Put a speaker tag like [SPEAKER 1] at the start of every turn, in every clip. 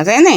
[SPEAKER 1] അതേന്നേ.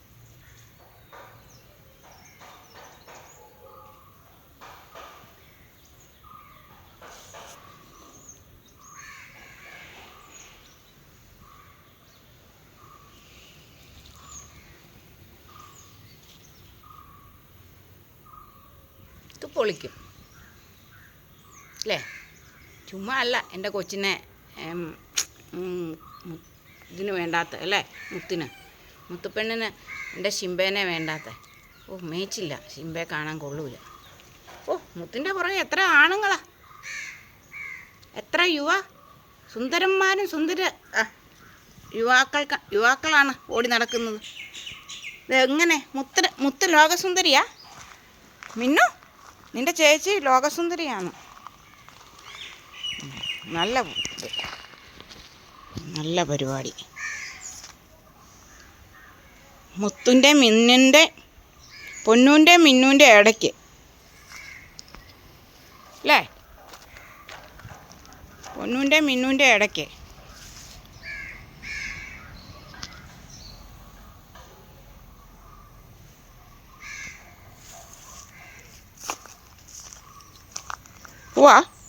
[SPEAKER 1] പൊളിക്കും. അല്ലേ ചുമ്മാ അല്ല എന്റെ കൊച്ചിനെ ഇതിന് വേണ്ടാത്ത അല്ലേ മുത്തിന്. മുത്തുപ്പെണ്ണിന് എന്റെ ശിമ്പേനെ വേണ്ടാത്ത. ഓ മേച്ചില്ല. ശിമ്പയെ കാണാൻ കൊള്ളൂല. ഓ മുത്തിന്റെ പുറകെ എത്ര ആണുങ്ങളാ? എത്ര യുവ? സുന്ദരന്മാരും സുന്ദര യുവാക്കൾ യുവാക്കളാണ് ഓടി നടക്കുന്നത്. എങ്ങനെ? മുത്ത് മുത്ത് ലോകസുന്ദരിയാ? മിന്നു? നിന്റെ ചേച്ചി ലോകസുന്ദരിയാണ്. നല്ല. നല്ല പരിപാടി. മുത്തുന്റെ മിന്നിന്റെ പൊന്നൂന്റെ മിന്നൂന്റെ ഇടയ്ക്ക്. അല്ലേ? പൊന്നൂന്റെ മിന്നൂന്റെ ഇടയ്ക്ക്. 3